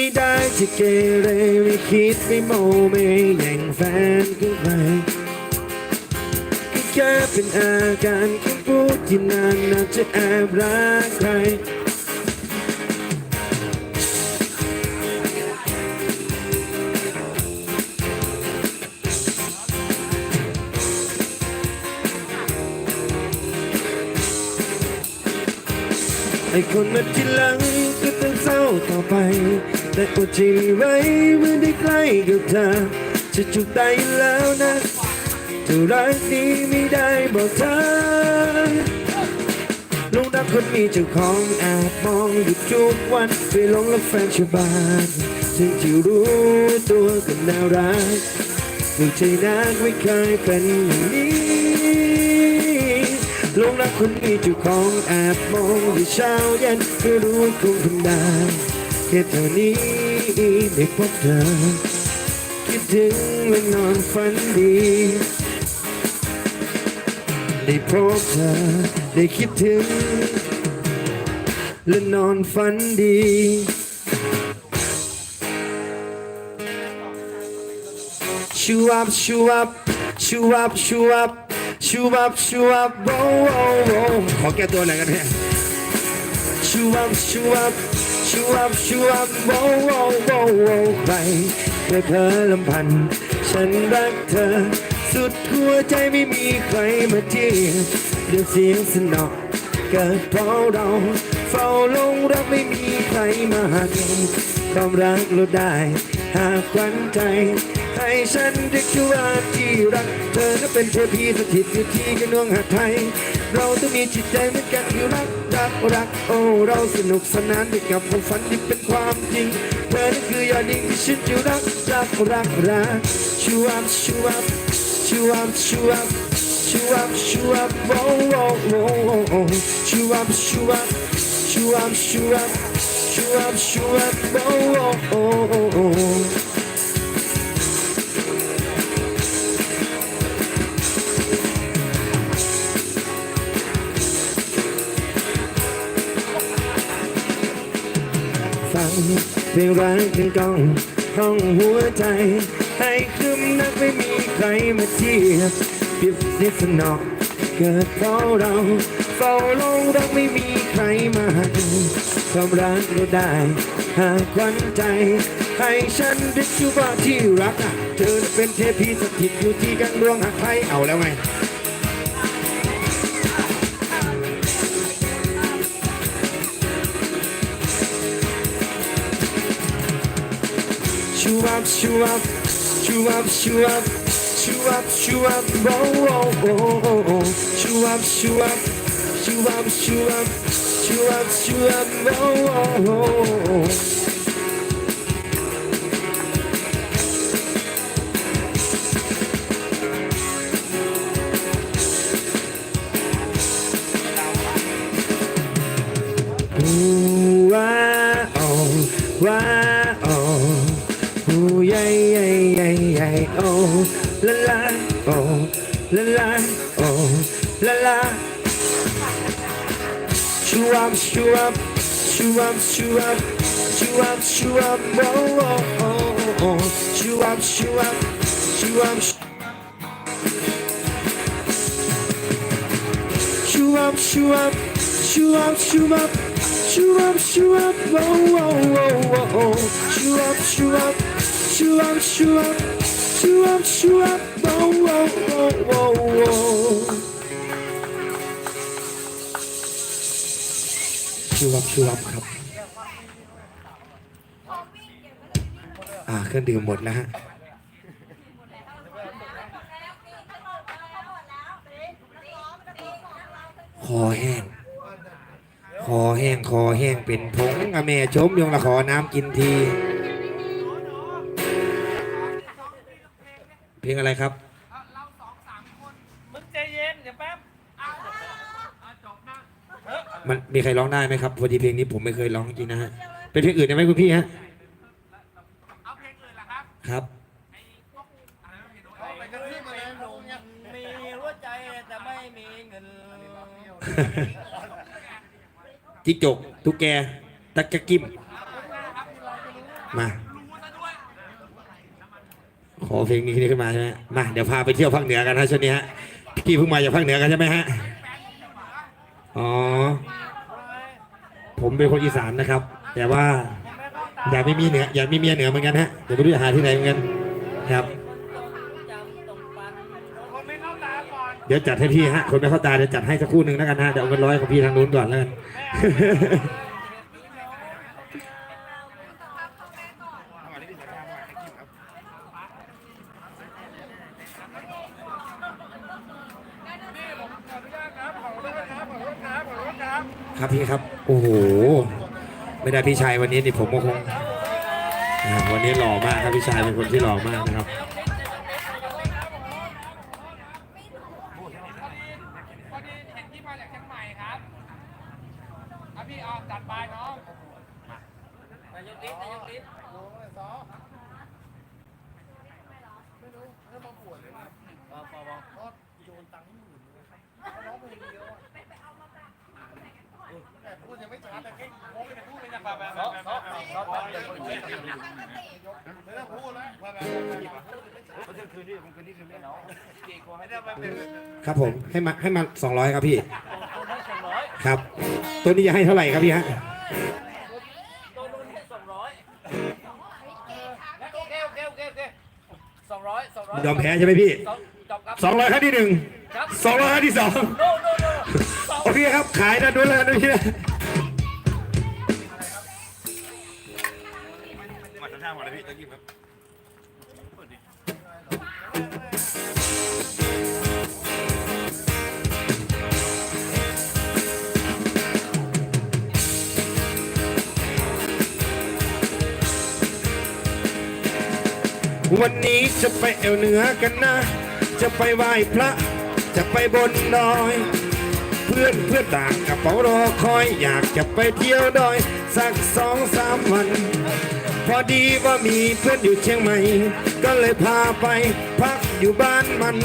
ไม่ได้จะเกเรไม่คิดไม่โมไม่แย่งแฟนกับใครแค่เป็นอาการคำพูดที่นานน่าจะแอบรักใครไอ้คนมาที่หลังก็ต้องเศร้าต่อไป แต่อดใจไม่ไหวเมื่อได้ใกล้กับเธอจะจุดตายอยู่แล้วนะเท่ารักนี้ไม่ได้บอกเธอลูกนักคนมีเจ้าของแอบมองอยู่ทุกวันไปลงรักแฟนชาวบ้านถึงที่รู้ตัวก็น่ารักลูกใจนักไม่เคยเป็นอย่างนี้ลงรักคนมีเจ้าของแอบมองอยู่เช้าเย็นไม่อรู้คงทำได้แค่เท่านี้ ดีได้พบเธอ คิดถึงและนอนฝันดี ได้พบเธอ ได้คิดถึง และนอนฝันดี ชูอับชูอับชูอับชูอับชูอับชูอับโอ้โว้ขอแก้ตัวหน่อยกันเนี่ยชูอับชูอับ Chew up, chew up, chew up, chew up, whoa, whoa, whoa, whoa ใครแค่เธอลำพัน ฉันรักเธอ สุดหัวใจไม่มีใครมาเทียบเดี๋ยวเสียงสนอเกิดเพราะเรา เฝ้าลงรักไม่มีใครมาหักความรักเราได้ หากควันใจ ให้ฉันเรียกชื่อว่าที่รัก เธอนั้นเป็นเทพีสถิตอยู่ที่กระนวงหัดไทย เราต้องมีจิตใจเหมือนกันที่รักรักรักโอ้เราสนุกสนานไปกับความฝันที่เป็นความจริงเธอนั้นคือยอดดิ่งที่ฉันจะรักรักรักรักชูอัพชูอัพชูอัพชูอัพชูอัพชูอัพโอ้โอ้โอ้โอ้ชูอัพชูอัพชูอัพชูอัพชูอัพชูอัพโอ้โอ้ เพลงรักกันกองห้องหัวใจ ให้คืมนักไม่มีใครมาเทียบเปรียบเทียบสนอกเกิดเพราะเราเฝ้าลงรักไม่มีใครมาหักความรักเราได้ หากควันใจ ให้ฉันได้ชื่อว่าที่รัก เธอเป็นเทพีสถิตอยู่ที่กลางดวงหักใครเอาแล้วไง up, chew up, chew up, chew up, chew up, chew up, oh oh roll, roll. Chew up, chew up, chew up, chew up, chew up, chew up, oh roll, roll. la la, oh, la la, oh, la la. Shoo up, shoo up, shoo up, shoo up, shoo up, shoo up, oh, oh, oh, oh. Shoo up, shoo up, shoo up, shoo up, shoo up, shoo up, shoo up. Shoo up, shoo up, oh, oh, oh, oh, oh. Shoo up, shoo up, shoo up, shoo up. Chew up, chew up, whoa, whoa, whoa, whoa, whoa. ชูวับชูวับครับ อ่าเครื่องดื่มหมดแล้วฮะคอแห้งคอแห้งคอแห้งเป็นผงอะแม่ชมยงละขอน้ำกินที ลงอะไรครับมึงใจเย็นเดี๋ยวแป๊บเอาเอาจบนะเออมันมีใครร้องได้ไหมครับพอดีเพลงนี้ผมไม่เคยร้องจริงนะฮะ เป็นเพลงอื่นได้ไหมคุณพี่ฮะ เอาเพลงอื่นล่ะครับครับ ไอ้พวกอะไรนะเพลงโน้ตไปกันที่มาแล้วหนุ่มยังมีหัวใจแต่ไม่มีเงินจิกจกตุ๊กแกตะกะกิม มา ขอเพลงนี้ขึ้นมาใช่ไหมมาเดี๋ยวพาไปเที่ยวภาคเหนือกันนะช่วงนี้ฮะพี่เพิ่งมาจากภาคเหนือกันใช่ไหมฮะอ๋อ ผมเป็นคนอีสานนะครับ แต่ว่าอยากไม่มีเหนืออยากมีเมียเหนือเหมือนกันฮะเดี๋ยวไม่รู้จะหาที่ไหนเหมือนกันครับ เดี๋ยวจัดให้พี่ฮะคนไม่เข้าตาเดี๋ยวจัดให้สักครู่หนึ่งแล้วกันฮะเดี๋ยวเอาเงินร้อยของพี่ทางนู้นก่อนแล้วกันผมขออนุญาตครับขอโทษครับขอโทษครับขอโทษ ครับพี่ครับ โอ้โห ไม่ได้พี่ชายวันนี้นี่ผมก็คง วันนี้หล่อมากครับพี่ชายเป็นคนที่หล่อมากนะครับ ครับผมให้มาให้มาสองร้อยครับพี่ตัวนี้สองร้อยครับ ตัวนี้จะให้เท่าไหร่ครับพี่ฮะตัวนู้นให้สองร้อยโอเคโอเคโอเคโอเคสองร้อยสองร้อยยอมแพ้ใช่ไหมพี่สองจบครับสองร้อยครั้งที่หนึ่งครับสองร้อยครั้งที่สองโนโนโนสองโอเคครับขายนะด้วยแล้วนะพี่นะ วันนี้จะไปเอวเหนือกันนะ จะไปไหว้พระ จะไปบนดอย เพื่อนเพื่อนต่างกระเป๋ารอคอยอยากจะไปเที่ยวดอย สักสองสามวัน พอดีว่ามีเพื่อนอยู่เชียงใหม่ ก็เลยพาไปพักอยู่บ้านมัน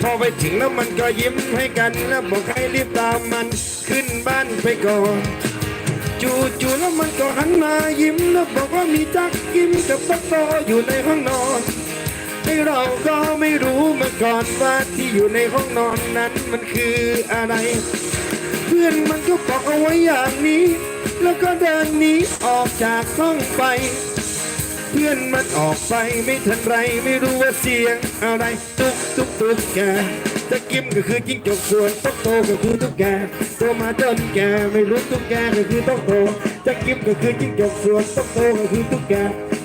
พอไปถึงแล้วมันก็ยิ้มให้กันแล้วบอกให้รีบตามมันขึ้นบ้านไปก่อน จู่ๆแล้วมันก็หันมายิ้มแล้วบอกว่ามีจักยิ้มกับปักตอยู่ในห้องนอนไอเราก็ไม่รู้มาก่อนว่าที่อยู่ในห้องนอนนั้นมันคืออะไร เพื่อนมันก็บอกเอาไว้อย่างนี้ แล้วก็เดินหนีออกจากห้องไป เพื่อนมันออกไปไม่ทันไรไม่รู้ว่าเสียงอะไร ตุกตุกตุกแก ตะกิมก็คือจิ้งจกส่วนต้องโตก็คือตุ๊กแกโตมาจนแกไม่รู้ตุ๊กแกก็คือต้องโตตะกิมก็คือจิ้งจกส่วนต้องโตก็คือตุ๊กแก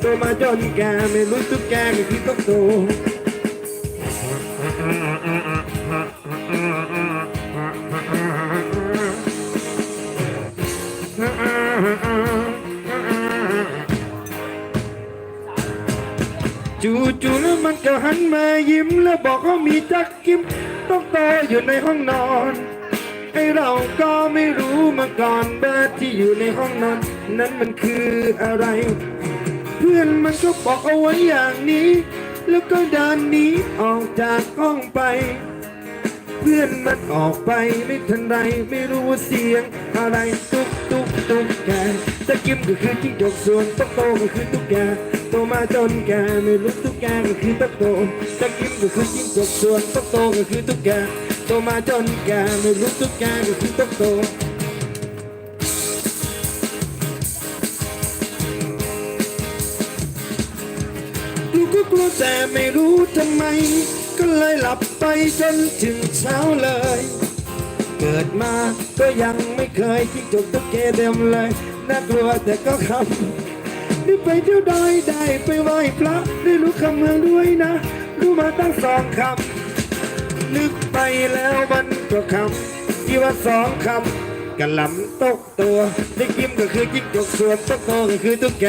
โตมาจนแกไม่รู้ตุ๊กแกก็คือต้องโต จู่ๆแล้วมันก็หันมายิ้ม แล้วบอกว่ามีจักกิมต้องโตอยู่ในห้องนอนไอเราก็ไม่รู้มาก่อนเบอร์ที่อยู่ในห้องนอน นั้นมันคืออะไร เพื่อนมันก็บอกเอาไว้อย่างนี้ แล้วก็เดินหนีออกจากห้องไป เพื่อนมันออกไปไม่ทันไรไม่รู้ว่าเสียงอะไร tung tung ca. Ta kiếm người khi chiến đột xuân tóc to người khi tung ca. To ma tôn ca mày lúc tung ca người khi tóc to. ta kiếm người khi chiến đột xuân tóc to người khi tung ca. To ma tôn ca mày lúc tung ca người khi tóc tô ลูกก็กลัวแต่ไม่รู้ทำไม ก็เลยหลับไปจนถึงเช้าเลย เกิดมา ก็ยังไม่เคยจิ้งจกตุ๊กแกเดิมเลย น่ากลัวแต่ก็คำได้ไปเที่ยวดอยได้ไปไหว้พระได้รู้คำเมืองด้วยนะ รู้มาตั้งสองคำนึกไปแล้วมันก็คำที่ว่าสองคำกะหล่ำตกตัว ได้กิมก็คือจิ้งจกส่วนตกโตก็คือตุ๊กแก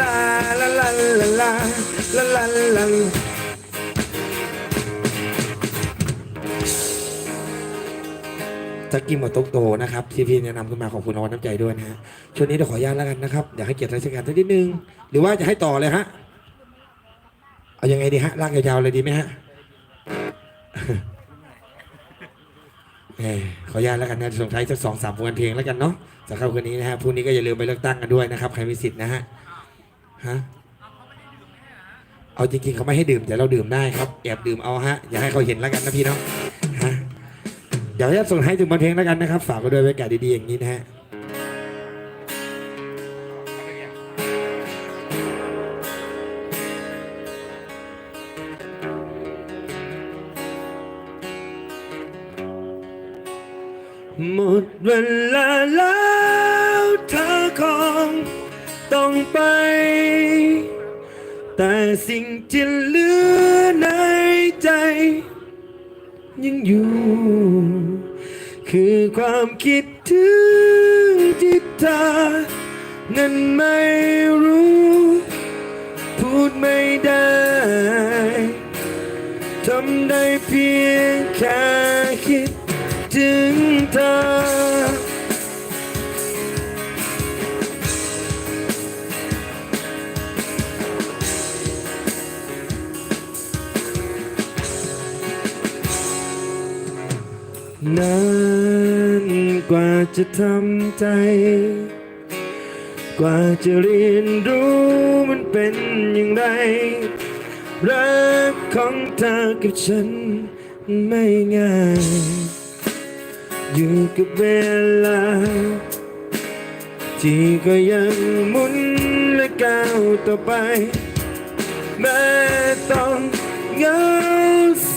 ลาลาลลาลาลาลาจากกิมกับโต๊กโตนะครับที่พี่แนะนำขึ้นมาขอบคุณน้องน้ำใจด้วยนะฮะช่วงนี้เดี๋ยวขออนุญาตแล้วกันนะครับอยากให้เกียรติราชการสักนิดนึง หรือว่าจะให้ต่อเลยฮะเอายังไงดีฮะลากยาวๆเลยดีไหมฮะเขออนุญาตแล้วกันนะส่งท้ายสักสองสามผลงานเพลงแล้วกันเนาะสำหรับคืนนี้นะฮะพรุ่งนี้ก็อย่าลืมไปเลือกตั้งกันด้วยนะครับใครมีสิทธิ์นะฮะ ฮะเอาจริงๆเขาไม่ให้ดื่มแต่เราดื่มได้ครับแอบดื่มเอาฮะอย่าให้เขาเห็นแล้วกันนะพี่เนาะฮะเดี๋ยวจะส่งให้ถึงบนเพลงแล้วกันนะครับ ฝากไว้ด้วยบรรยากาศดีๆอย่างนี้นะฮะหมดเวลาแล้วเธอคง ต้องไป แต่สิ่งที่เหลือในใจ ยังอยู่ คือความคิดถึงที่เธอนั้นไม่รู้ พูดไม่ได้ทำได้เพียงแค่คิดถึงเธอ นานกว่าจะทำใจ กว่าจะเรียนรู้มันเป็นอย่างไร รักของเธอกับฉันไม่ง่าย อยู่กับเวลา ที่ก็ยังหมุนและก้าวต่อไป แม้ต้องเหงา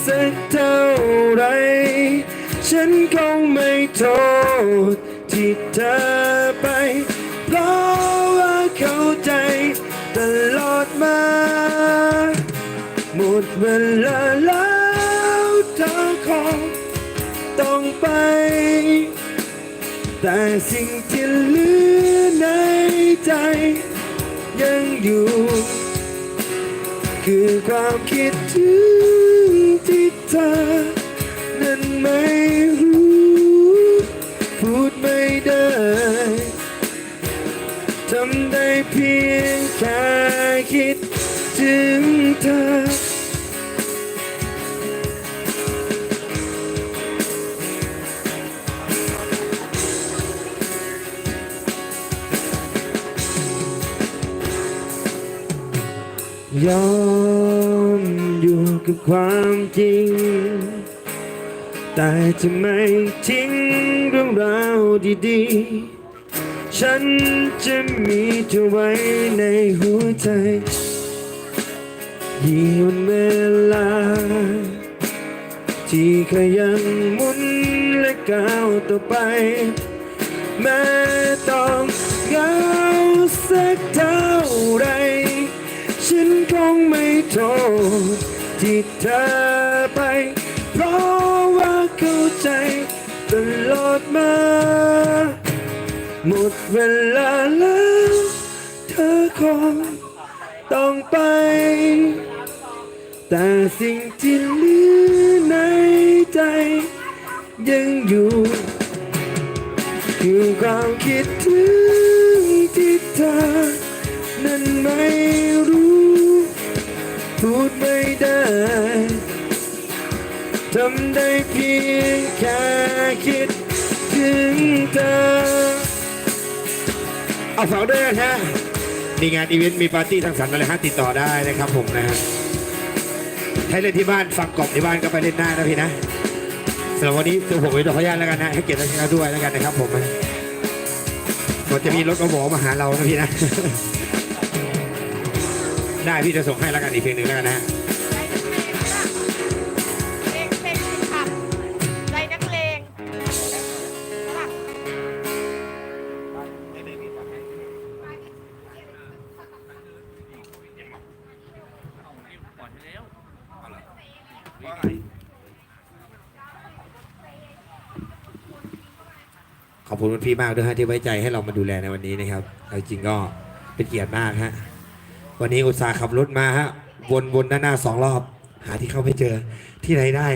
สักเท่าไร ฉันคงไม่โทษที่เธอไป เพราะว่าเข้าใจตลอดมา หมดเวลาแล้วเธอคงต้องไป แต่สิ่งที่เหลือในใจ ยังอยู่ คือความคิดถึงที่เธอนั้นไม่ ได้ทำได้เพียงแค่คิดถึงเธอ ยอมอยู่กับความจริง แต่จะไม่ทิ้งเรื่องราวดีๆ ฉันจะมีเธอไว้ในหัวใจยี่วันเวลา ที่ขยังหมุนและก้าวต่อไป แม้ต้องเหงาสักเท่าไร ฉันคงไม่โทษที่เธอ หมดเวลาแล้วเธอคงต้องไป แต่สิ่งที่เหลือในใจยังอยู่คือความคิดถึงที่เธอนั้นไม่รู้พูดไม่ได้ทำได้เพียงแค่คิดถึงเธอ เอาฝากด้วยนฮะมีงานอีเวนต์มีปาร์ตี้ทั้งสรรอะไรฮะติดต่อได้นะครับผมนะฮะให้เล่นที่บ้านฟังกล่อมที่บ้านก็ไปเล่นได้นะพี่นะสำหรับวันนี้ตัวผมเองต้อขออนุญาตแล้วกันนะให้เกียรติราชกาด้วยแล้วกันนะครับผมมันจะมีรถกระบอมาหาเรานะพี่นะ ได้พี่จะส่งให้แล้วกันอีกเพลงหนึ่งแล้วกันนะ ขอบคุณคุณพี่มากด้วยฮะที่ไว้ใจให้เรามาดูแลในวันนี้นะครับเอาจริงก็เป็นเกียรติมากฮะวันนี้อุตส่าห์ขับรถมาฮะวนวนด้าหน้าสองรอบ หาที่เข้าไม่เจอที่ไหนได้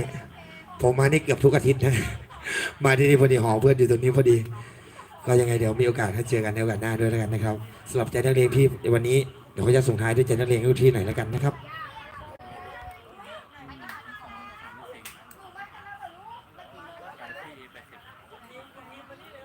ผมมานี่เกือบทุกอาทิตย์นะมาที่นี่พอดีหอเพื่อนอยู่ตรงนี้พอดี ก็ยังไงเดี๋ยวมีโอกาสให้เจอกันในโอกาสหน้าด้วยแล้วกันนะครับสำหรับใจนักเรียนพี่วันนี้เดี๋ยวเขาจะส่งท้ายด้วยใจนักเรียนอยู่ที่ไหนแล้วกันนะครับ แปดสิบ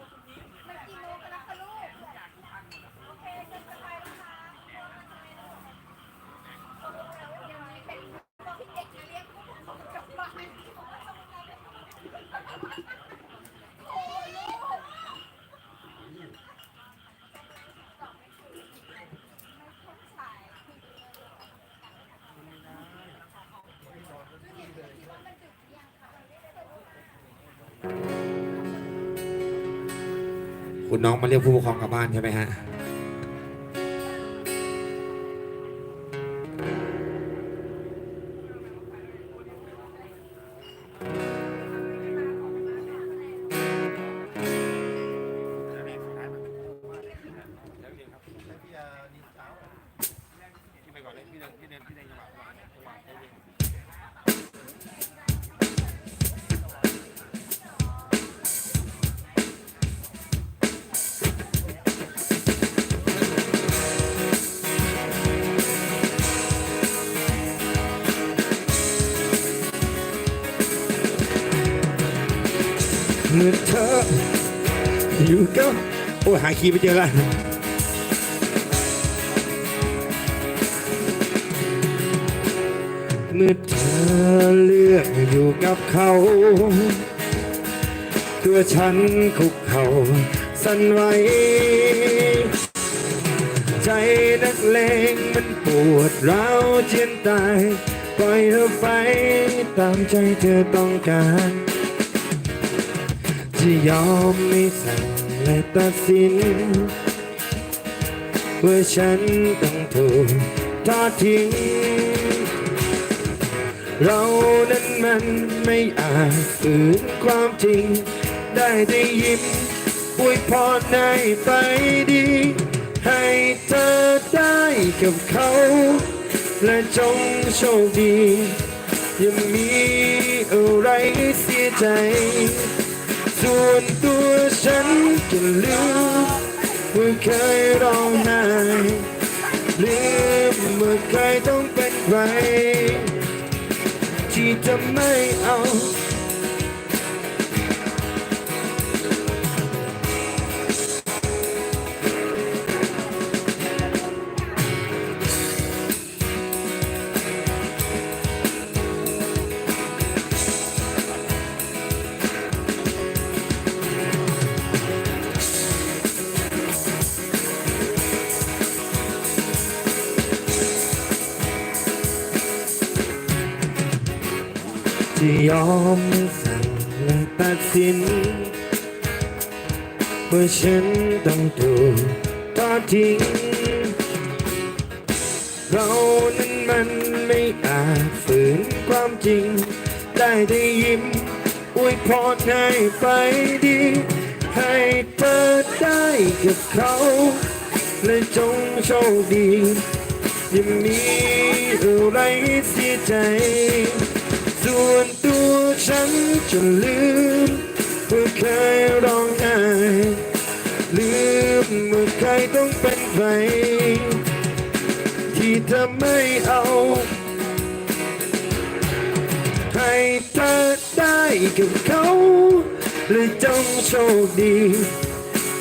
คุณน้องมาเรียกผู้ปกครองกลับบ้านใช่ไหมฮะ อยู่กับโอ้ยหาคีย์ไม่เจอละเมื่อเธอเลือกอยู่กับเขา ตัวฉันคุกเข่าสั่นไหวใจนักเลงมันปวดร้าวเจียนตาย ปล่อยเธอไปตามใจเธอต้องการ จะยอมไม่สั่งและตัดสิน ว่าฉันต้องถูกทอดทิ้ง เรานั้นมันไม่อาจฝืนความจริง ได้แต่ยิ้มอวยพรให้ไปดี ให้เธอได้กับเขา และจงโชคดีอย่ามีอะไรเสียใจ ส่วนตัวฉันก็ลืมว่าเคยร้องไห้ลืมเมื่อเคยต้องเป็นใครที่จะไม่เอา ยอมสั่งและตัดสินว่าฉันต้องถูกทอดทิ้ง เรานั้นมันไม่อาจฝืนความจริง ได้ได้ยิ้มอวยพรให้ไปดี ให้เธอได้กับเขา และจงโชคดีอย่ามีอะไรเสียใจ ส่วนตัวฉันจะลืมว่าเคยร้องไห้ลืมเมื่อใครต้องเป็นใครที่เธอไม่เอาให้เธอได้กับเขาและจงโชคดี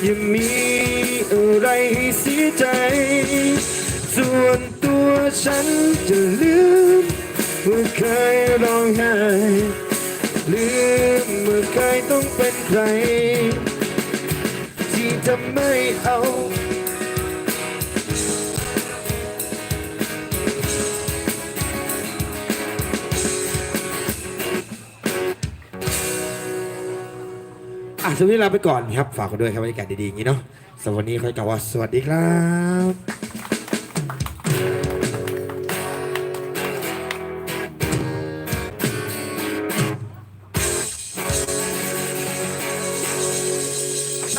อย่ามีอะไรให้เสียใจ ส่วนตัวฉันจะลืม อเคยร้องไห้ลืมเมื่อเคยต้องเป็นใคร ที่จะไม่เอาอะสวัสดีลาไปก่อนครับ ฝากกันด้วยครับบรรยากาศดีๆอย่างนี้เนาะสวันนี้ค่อยกล่าวว่าสวัสดีครับ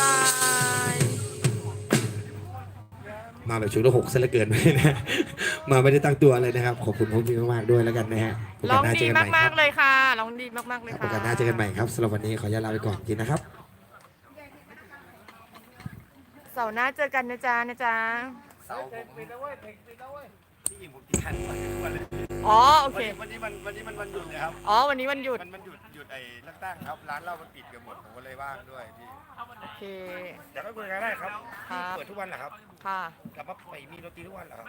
บาย มาแบบชุดละหกซะเหลือเกินไปนะ มาไม่ได้ตั้งตัวเลยนะครับ ขอบคุณพวกพี่มากๆด้วยแล้วกันนะฮะโการ้อสงหน้าดีเจอกันใหม่คมารักบๆเลยค่ะร้องดีมากๆเลยโอค่ะ กาสหน้าเจอกันใหม่ครับสำหรับวันนี้ขออนุญาตลาไปก่อนกินนะครับ เสาร์หน้าเจอกันนะจ๊ะนะจ๊ะ เสาผม ปิดแล้วเว้ยปิดแล้วเว้ยที่ยิงผมตีกันวันเลยอ๋อโอเค วันนี้วันวันนี้มันวันหยุดเลยครับ อ๋อ วันนี้วันหยุด มันมันหยุดหยุดไอ้เลือกตั้งครับ ร้านเหล้ามันปิดกันหมดผมก็เลยว่างด้วยพี่โอเคเดี๋ยวก็คุยกันได้ครับครับเปิดทุกวันเหรอครับค่ะ กลับมาไปมีดนตรีทุกวันเหรอครับ